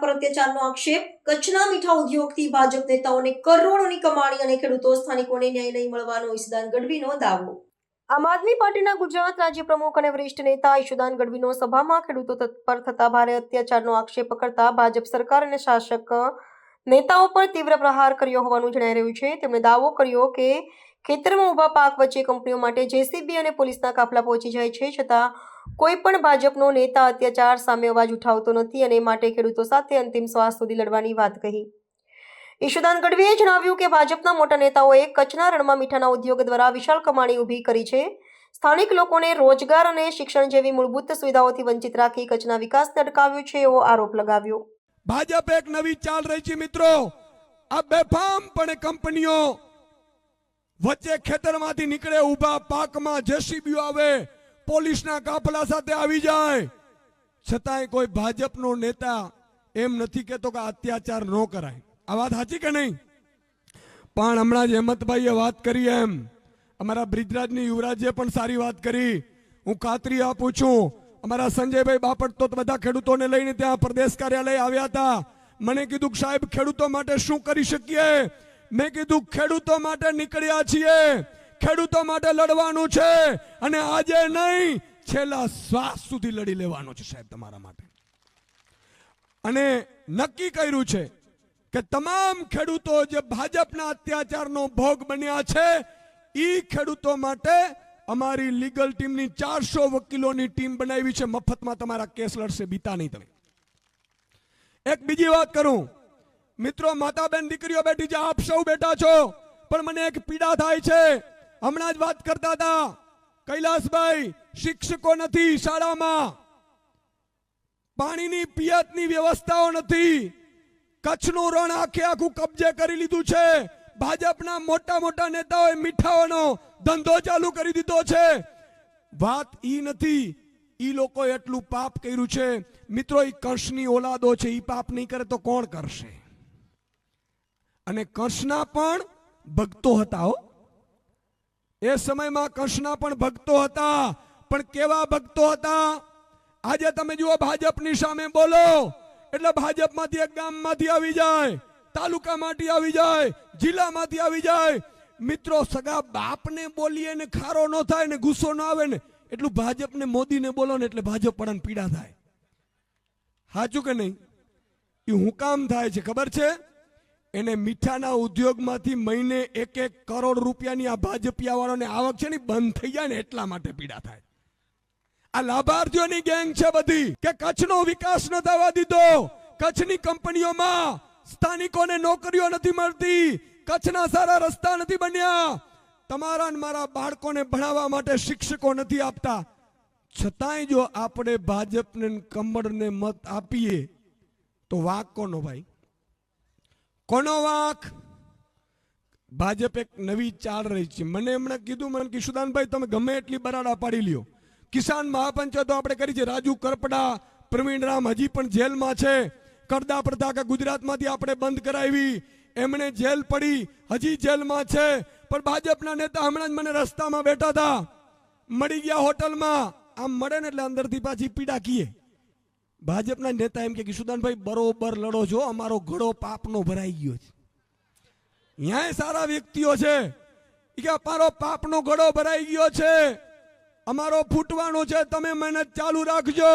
પર અત્યાચારનો આક્ષેપ. કચ્છના મીઠા ઉદ્યોગથી ભાજપ નેતાઓને કરોડોની કમાણી અને ખેડૂતો સ્થાનિકોને ન્યાય નહીં મળવાનો ઈશુદાન ગઢવીનો દાવો. આમ આદમી પાર્ટીના ગુજરાત રાજ્ય પ્રમુખ અને વરિષ્ઠ નેતા ઈશુદાન ગઢવીનો સભામાં ખેડૂતો પર થતા ભારે અત્યાચારનો આક્ષેપ કરતા ભાજપ સરકાર અને શાસક નેતાઓ પર તીવ્ર પ્રહાર કર્યો હોવાનું જણાઈ રહ્યું છે. તેમણે દાવો કર્યો કે ખેતરમાં ઊભા પાક વચ્ચે કંપનીઓ માટે જેસીબી અને પોલીસના કાફલા પહોંચી જાય છે, છતાં કોઈ પણ ભાજપનો નેતા અત્યાચાર સામે અવાજ ઉઠાવતો નથી અને માટે ખેડૂતો સાથે અંતિમ શ્વાસ સુધી લડવાની વાત કહી. ઈશુદાન ગઢવીએ જણાવ્યું કે ભાજપના મોટા નેતાઓએ કચ્છના રણમાં મીઠાના ઉદ્યોગ દ્વારા વિશાળ કમાણી ઊભી કરી છે. સ્થાનિક લોકોને રોજગાર અને શિક્ષણ જેવી મૂળભૂત સુવિધાઓથી વંચિત રાખી કચ્છના વિકાસને અટકાવ્યો છે એવો આરોપ લગાવ્યો. ભાજપ એક નવી ચાલ રહી છે મિત્રો. આ બેફામપણે કંપનીઓ વચ્ચે ખેતરમાંથી નીકળે ઊભા પાકમાં જેસીબીઓ આવે. પોલીસના કાફલા સાથે આવી જાય. છતાંય કોઈ ભાજપનો નેતા એમ નથી કહેતો કે અત્યાચાર ન કરાય. આ વાત સાચી કે નહીં? પણ હમણાં જ હેમંતભાઈએ વાત કરી એમ. અમારા બ્રિજરાજની યુવરાજે પણ સારી વાત કરી. હું ખાતરી આપું છું. અમારા સંજયભાઈ બાપટ તો બધા ખેડૂતોને લઈને ત્યાં પ્રદેશ કાર્યાલય આવ્યા હતા. મને કીધું સાહેબ, ખેડૂતો માટે શું કરી શકીએ? મેં કીધું, ખેડૂતો માટે નીકળ્યા છીએ. ખેડૂતો માટે લડવાનું છે અને આજે નહીં, છેલ્લા શ્વાસ સુધી લડી લેવાનું છે સાહેબ તમારા માટે. અને નક્કી કર્યું છે કે તમામ ખેડૂતો જે ભાજપના અત્યાચારનો ભોગ બન્યા છે, ઈ ખેડૂતો માટે અમારી લીગલ ટીમની ચારસો વકીલોની ટીમ બનાવી છે. મફતમાં તમારા કેસ લડશે, બીતા નહીં તમે. એક બીજી વાત કરું. મિત્રો માતા બેન દીકરીઓ બેઠી છે, આપ સૌ બેઠા છો, પણ મને એક પીડા થાય છે. હમણાં જ વાત કરતા હતા, કૈલાસભાઈ, શિક્ષકો નથી શાળામાં. પાણીની, પિયતની વ્યવસ્થાઓ નથી. કચ્છનું રણ આખે આખું કબજે કરી લીધું છે. ભાજપના મોટા મોટા નેતાઓએ મીઠાઓનો ધંધો ચાલુ કરી દીધો છે. વાત ઈ નથી, ઈ લોકોએ એટલું પાપ કર્યું છે. મિત્રો, ઈ કંસની ઓલાદો છે, ઈ પાપ નહીં કરે તો કોણ કરશે? અને કંસના પણ ભક્તો હતા હો. એ સમયમાં કૃષ્ણ પણ ભક્તો હતા, પણ કેવા ભક્તો હતા? આજે તમે જુઓ ભાજપની સામે બોલો, એટલે ભાજપમાંથી એક ગામમાંથી આવી જાય, તાલુકામાંથી આવી જાય, જિલ્લામાંથી આવી જાય. મિત્રો, સગા બાપને બોલીએ ને ખારો ન થાય ને ગુસ્સો ન આવે ને, એટલું ભાજપને મોદીને બોલો ને એટલે ભાજપ પડાને પીડા થાય. સાચું કે નહીં? એ હું કામ થાય છે, ખબર છે? એને મીઠાના ઉદ્યોગમાંથી મહિને એક એક કરોડ રૂપિયાની આ ભાજપિયા વાળાને આવક છે ને બંધ થઈ જાય ને એટલા માટે પીડા થાય. આ લાભાર્થીઓની ગેંગ છે બધી કે કચ્છનો વિકાસ ન થવા દીધો. કચ્છની કંપનીઓમાં સ્થાનિકોને નોકરીઓ નથી મળતી. કચ્છના સારા રસ્તા નથી બન્યા. તમારા મારા બાળકોને ભણાવવા માટે શિક્ષકો નથી આપતા. છતાંય જો આપણે ભાજપને કમળને મત આપીએ, તો વાંક કોનો ભાઈ? કોનો વાંક? ભાજપ એક નવી ચાલ રહી છે. મને એમણે કીધું, મને કિશુદાનભાઈ તમે ગમે એટલી બરાડા પાડી લ્યો. કિસાન મહાપંચાયતો આપણે કરી છે. રાજુ કરપડા, પ્રવીણ રામ હજી પણ જેલમાં છે. કરદા પ્રથા ગુજરાતમાંથી આપણે બંધ કરાવી. એમણે જેલ પડી, હજી જેલમાં છે. પણ ભાજપના નેતા હમણાં જ મને રસ્તામાં બેઠા હતા. મળી ગયા હોટલમાં. આમ મળે ને એટલે અંદરથી પાછી પીડા કીએ. ભાજપના નેતા એમ કે કિશુદાનભાઈ બરોબર લડો છો, અમારો ઘડો પાપનો ભરાઈ ગયો છે. ન્યાય સારા વ્યક્તિઓ છે. કે, અમારો પાપનો ઘડો ભરાઈ ગયો છે. અમારો ફૂટવાનો છે, તમે મહેનત ચાલુ રાખજો.